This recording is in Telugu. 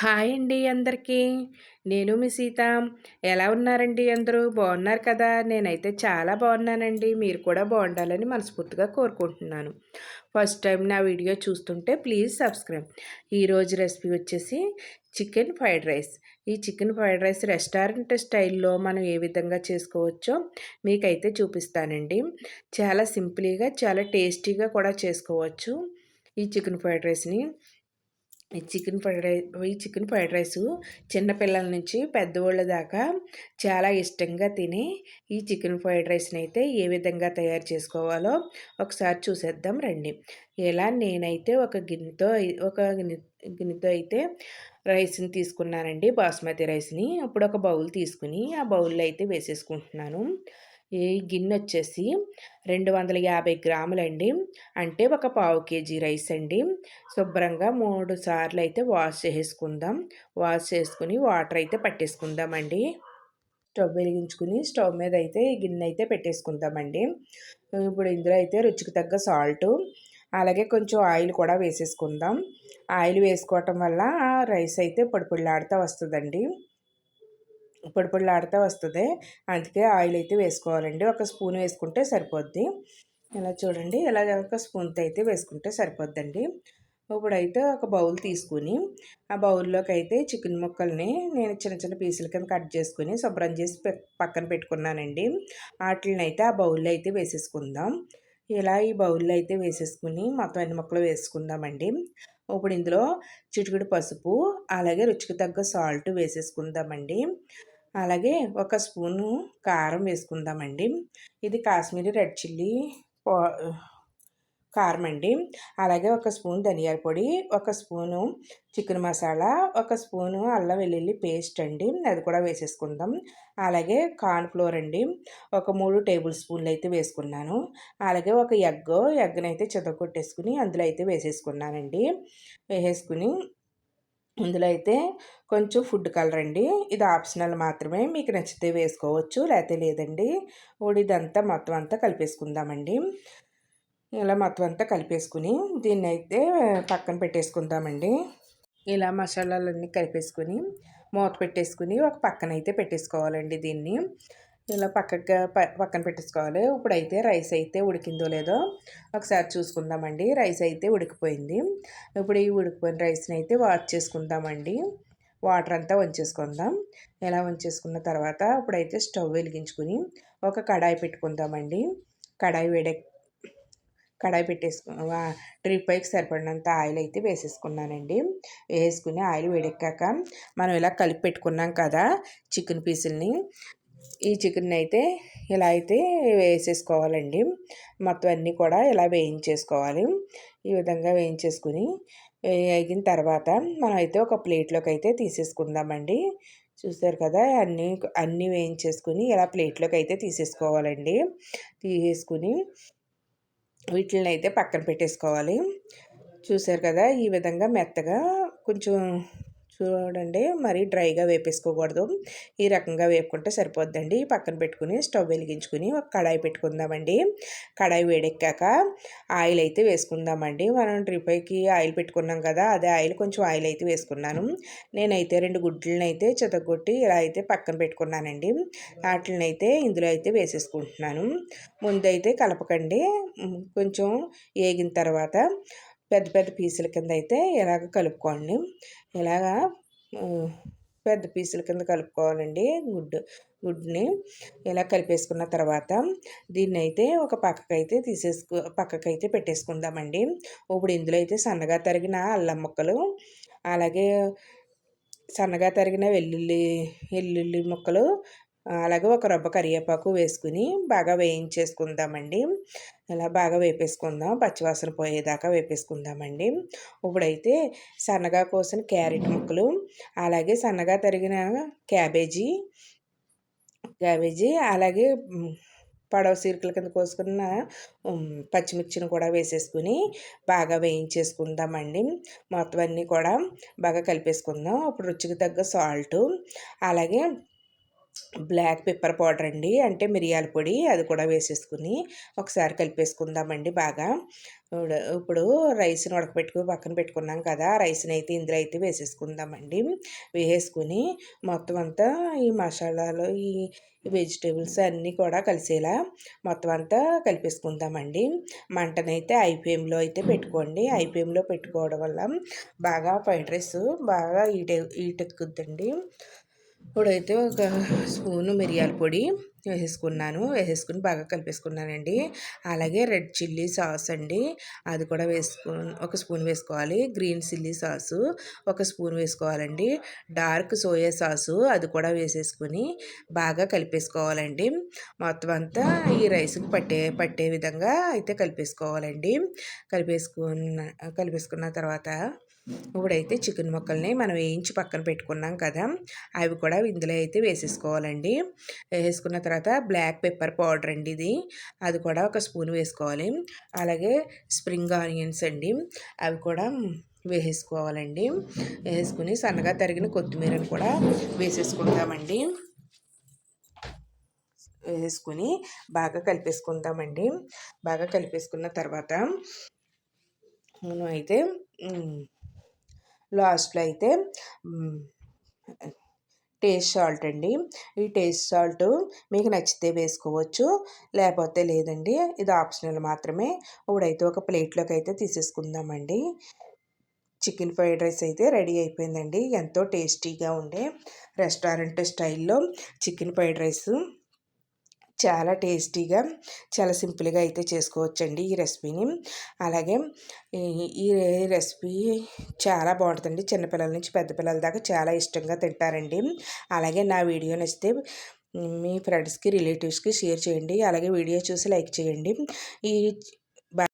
హాయ్ అండి అందరికీ. నేను మీ సీత. ఎలా ఉన్నారండి అందరూ? బాగున్నారు కదా? నేనైతే చాలా బాగున్నానండి. మీరు కూడా బాగుండాలని మనస్ఫూర్తిగా కోరుకుంటున్నాను. ఫస్ట్ టైం నా వీడియో చూస్తుంటే ప్లీజ్ సబ్స్క్రైబ్. ఈరోజు రెసిపీ వచ్చేసి చికెన్ ఫ్రైడ్ రైస్. ఈ చికెన్ ఫ్రైడ్ రైస్ రెస్టారెంట్ స్టైల్లో మనం ఏ విధంగా చేసుకోవచ్చో మీకైతే చూపిస్తానండి. చాలా సింపుల్గా చాలా టేస్టీగా కూడా చేసుకోవచ్చు ఈ చికెన్ ఫ్రైడ్ రైస్ని. చికెన్ ఫ్రైడ్ రైస్ ఈ చికెన్ ఫ్రైడ్ రైస్ చిన్నపిల్లల నుంచి పెద్దవాళ్ళ దాకా చాలా ఇష్టంగా తిని ఈ చికెన్ ఫ్రైడ్ రైస్ని అయితే ఏ విధంగా తయారు చేసుకోవాలో ఒకసారి చూసేద్దాం రండి. ఇలా నేనైతే ఒక గిన్నెతో ఒక గిన్నె గిన్నెతో అయితే రైస్ని తీసుకున్నానండి బాస్మతి రైస్ని. అప్పుడు ఒక బౌల్ తీసుకుని ఆ బౌల్లో అయితే వేసేసుకుంటున్నాను. ఈ గిన్నె వచ్చేసి రెండు వందల యాభై గ్రాములండి. అంటే ఒక పావు కేజీ రైస్ అండి. శుభ్రంగా మూడు సార్లు అయితే వాష్ చేసుకుందాం. వాష్ చేసుకుని వాటర్ అయితే పట్టేసుకుందామండి. స్టవ్ వెలిగించుకుని స్టవ్ మీద అయితే ఈ గిన్నె అయితే పెట్టేసుకుందామండి. ఇప్పుడు ఇందులో అయితే రుచికి తగ్గ సాల్ట్ అలాగే కొంచెం ఆయిల్ కూడా వేసేసుకుందాం. ఆయిల్ వేసుకోవటం వల్ల రైస్ అయితే పొడిపొడిలాడుతూ వస్తుందండి. పొడి పొడిలాడుతూ వస్తుంది. అందుకే ఆయిల్ అయితే వేసుకోవాలండి. ఒక స్పూన్ వేసుకుంటే సరిపోద్ది. ఇలా చూడండి. ఇలా ఒక స్పూన్తో అయితే వేసుకుంటే సరిపోద్దండి. ఇప్పుడైతే ఒక బౌల్ తీసుకుని ఆ బౌల్లోకి అయితే చికెన్ ముక్కల్ని నేను చిన్న చిన్న పీసుల కింద కట్ చేసుకుని శుభ్రం చేసి పక్కన పెట్టుకున్నానండి. వాటిని అయితే ఆ బౌల్లో అయితే వేసేసుకుందాం. ఇలా ఈ బౌల్లో అయితే వేసేసుకుని మొత్తం అన్ని ముక్కలు వేసుకుందామండి. ఇప్పుడు ఇందులో చిటికుడు పసుపు అలాగే రుచికి తగ్గ సాల్ట్ వేసేసుకుందామండి. అలాగే ఒక స్పూను కారం వేసుకుందామండి. ఇది కాశ్మీరీ రెడ్ చిల్లీ కారం అండి. అలాగే ఒక స్పూన్ ధనియాల పొడి ఒక స్పూను చికెన్ మసాలా ఒక స్పూను అల్లం వెల్లుల్లి పేస్ట్ అండి. అది కూడా వేసేసుకుందాం. అలాగే కార్న్ఫ్లోర్ అండి. ఒక మూడు టేబుల్ స్పూన్లు అయితే వేసుకున్నాను. అలాగే ఒక ఎగ్ ఎగ్నైతే అయితే చెదగొట్టేసుకుని అందులో అయితే వేసేసుకున్నానండి. వేసేసుకుని ఇందులో అయితే కొంచెం ఫుడ్ కలర్ అండి. ఇది ఆప్షనల్ మాత్రమే. మీకు నచ్చితే వేసుకోవచ్చు లేకపోతే లేదండి. ఇదంతా మొత్తం అంతా కలిపేసుకుందామండి. ఇలా మొత్తం అంతా కలిపేసుకుని దీన్ని అయితే పక్కన పెట్టేసుకుందామండి. ఇలా మసాలాలన్నీ కలిపేసుకుని మూత పెట్టేసుకుని ఒక పక్కన అయితే పెట్టేసుకోవాలండి దీన్ని. ఇలా పక్కగా పక్కన పెట్టేసుకోవాలి. ఇప్పుడైతే రైస్ అయితే ఉడికిందో లేదో ఒకసారి చూసుకుందామండి. రైస్ అయితే ఉడికిపోయింది. ఇప్పుడు ఈ ఉడికిపోయిన రైస్ని అయితే వాష్ చేసుకుందామండి. వాటర్ అంతా వంచేసుకుందాం. ఇలా వంచేసుకున్న తర్వాత ఇప్పుడైతే స్టవ్ వెలిగించుకుని ఒక కడాయి పెట్టుకుందామండి. కడాయి వేడే కడాయి పెట్టేసుకు ట్రిప్ పైకి సరిపడినంత ఆయిల్ అయితే వేసేసుకున్నానండి. వేసుకుని ఆయిల్ వేడెక్కాక మనం ఇలా కలిపి పెట్టుకున్నాం కదా చికెన్ పీసుల్ని. ఈ చికెన్ అయితే ఇలా అయితే వేసేసుకోవాలండి. మొత్తం అన్నీ కూడా ఇలా వేయించేసుకోవాలి. ఈ విధంగా వేయించేసుకుని వేగిన తర్వాత మనం అయితే ఒక ప్లేట్లోకి అయితే తీసేసుకుందామండి. చూసారు కదా అన్నీ అన్నీ వేయించేసుకుని ఇలా ప్లేట్లోకి అయితే తీసేసుకోవాలండి. తీసేసుకుని వీటిని అయితే పక్కన పెట్టేసుకోవాలి. చూసారు కదా ఈ విధంగా మెత్తగా కొంచెం చూడండి. మరి డ్రైగా వేపేసుకోకూడదు. ఈ రకంగా వేపుకుంటే సరిపోద్దండి. పక్కన పెట్టుకుని స్టవ్ వెలిగించుకుని ఒక కడాయి పెట్టుకుందామండి. కడాయి వేడెక్కాక ఆయిల్ అయితే వేసుకుందామండి. మనం ట్రిపైకి ఆయిల్ పెట్టుకున్నాం కదా అదే ఆయిల్ కొంచెం ఆయిల్ అయితే వేసుకున్నాను. నేనైతే రెండు గుడ్లను అయితే చెతగొట్టి ఇలా అయితే పక్కన పెట్టుకున్నానండి. వాటిని అయితే ఇందులో అయితే వేసేసుకుంటున్నాను. ముందైతే కలపకండి. కొంచెం వేగిన తర్వాత పెద్ద పెద్ద పీసుల కింద అయితే ఇలాగ కలుపుకోండి ఇలాగా పెద్ద పీసుల కింద కలుపుకోవాలండి గుడ్డు గుడ్ని ఇలా కలిపేసుకున్న తర్వాత దీన్ని అయితే ఒక పక్కకైతే తీసేసుకు పక్కకైతే పెట్టేసుకుందామండి. ఇప్పుడు ఇందులో అయితే సన్నగా తరిగిన అల్లం ముక్కలు అలాగే సన్నగా తరిగిన వెల్లుల్లి వెల్లుల్లి ముక్కలు అలాగే ఒక రబ్బ కరివేపాకు వేసుకుని బాగా వేయించేసుకుందామండి. అలా బాగా వేపేసుకుందాం. పచ్చివాసన పోయేదాకా వేపేసుకుందామండి. ఇప్పుడైతే సన్నగా కోసిన క్యారెట్ ముక్కలు అలాగే సన్నగా తరిగిన క్యాబేజీ క్యాబేజీ అలాగే పడవ సీరకల కింద కోసుకున్న పచ్చిమిర్చిని కూడా వేసేసుకుని బాగా వేయించేసుకుందామండి. మొత్తం అన్నీ కూడా బాగా కలిపేసుకుందాం. అప్పుడు రుచికి తగ్గ సాల్టు అలాగే బ్లాక్ పెప్పర్ పౌడర్ అండి. అంటే మిరియాల పొడి అది కూడా వేసేసుకుని ఒకసారి కలిపేసుకుందామండి బాగా. ఇప్పుడు ఇప్పుడు రైస్ని ఉడకబెట్టుకుని పక్కన పెట్టుకున్నాం కదా రైస్ని అయితే ఇందులో అయితే వేసేసుకుందామండి. వేసేసుకుని మొత్తం అంతా ఈ మసాలాలు ఈ వెజిటేబుల్స్ అన్నీ కూడా కలిసేలా మొత్తం అంతా కలిపేసుకుందామండి. మంటనైతే ఐపీఎంలో అయితే పెట్టుకోండి. ఐపీఎంలో పెట్టుకోవడం వల్ల బాగా ఫ్రైడ్ రైస్ బాగా ఈట ఈటెక్కుద్దండి ఇప్పుడైతే ఒక స్పూను మిరియాల పొడి వేసేసుకున్నాను. వేసేసుకుని బాగా కలిపేసుకున్నానండి. అలాగే రెడ్ చిల్లీ సాస్ అండి. అది కూడా వేసుకు ఒక స్పూన్ వేసుకోవాలి. గ్రీన్ చిల్లీ సాసు ఒక స్పూన్ వేసుకోవాలండి. డార్క్ సోయా సాసు అది కూడా వేసేసుకుని బాగా కలిపేసుకోవాలండి. మొత్తం అంతా ఈ రైస్కి పట్టే పట్టే విధంగా అయితే కలిపేసుకోవాలండి. కలిపేసుకున్న కలిపేసుకున్న తర్వాత ఇప్పుడైతే చికెన్ ముక్కల్ని మనం వేయించి పక్కన పెట్టుకున్నాం కదా అవి కూడా ఇందులో అయితే వేసేసుకోవాలండి. వేసుకున్న తర్వాత బ్లాక్ పెప్పర్ పౌడర్ అండి ఇది. అది కూడా ఒక స్పూన్ వేసుకోవాలి. అలాగే స్ప్రింగ్ ఆనియన్స్ అండి అవి కూడా వేసేసుకోవాలండి. వేసుకుని సన్నగా తరిగిన కొత్తిమీరని కూడా వేసేసుకుందామండి వేసుకుని బాగా కలిపేసుకుందామండి బాగా కలిపేసుకున్న తర్వాత మనం అయితే లాస్ట్లో అయితే టేస్ట్ సాల్ట్ అండి. ఈ టేస్ట్ సాల్ట్ మీకు నచ్చితే వేసుకోవచ్చు లేకపోతే లేదండి ఇది ఆప్షనల్ మాత్రమే. ఇప్పుడైతే ఒక ప్లేట్లోకి అయితే తీసేసుకుందామండి. చికెన్ ఫ్రైడ్ రైస్ అయితే రెడీ అయిపోయిందండి. ఎంతో టేస్టీగా ఉండే రెస్టారెంట్ స్టైల్లో చికెన్ ఫ్రైడ్ రైస్. చాలా టేస్టీగా చాలా సింపుల్గా అయితే చేసుకోవచ్చండి ఈ రెసిపీని. అలాగే ఈ రెసిపీ చాలా బాగుంటుందండి. చిన్నపిల్లల నుంచి పెద్ద పిల్లల దాకా చాలా ఇష్టంగా తింటారండి. అలాగే నా వీడియో నచ్చితే మీ ఫ్రెండ్స్కి రిలేటివ్స్కి షేర్ చేయండి. అలాగే వీడియో చూసి లైక్ చేయండి. ఈ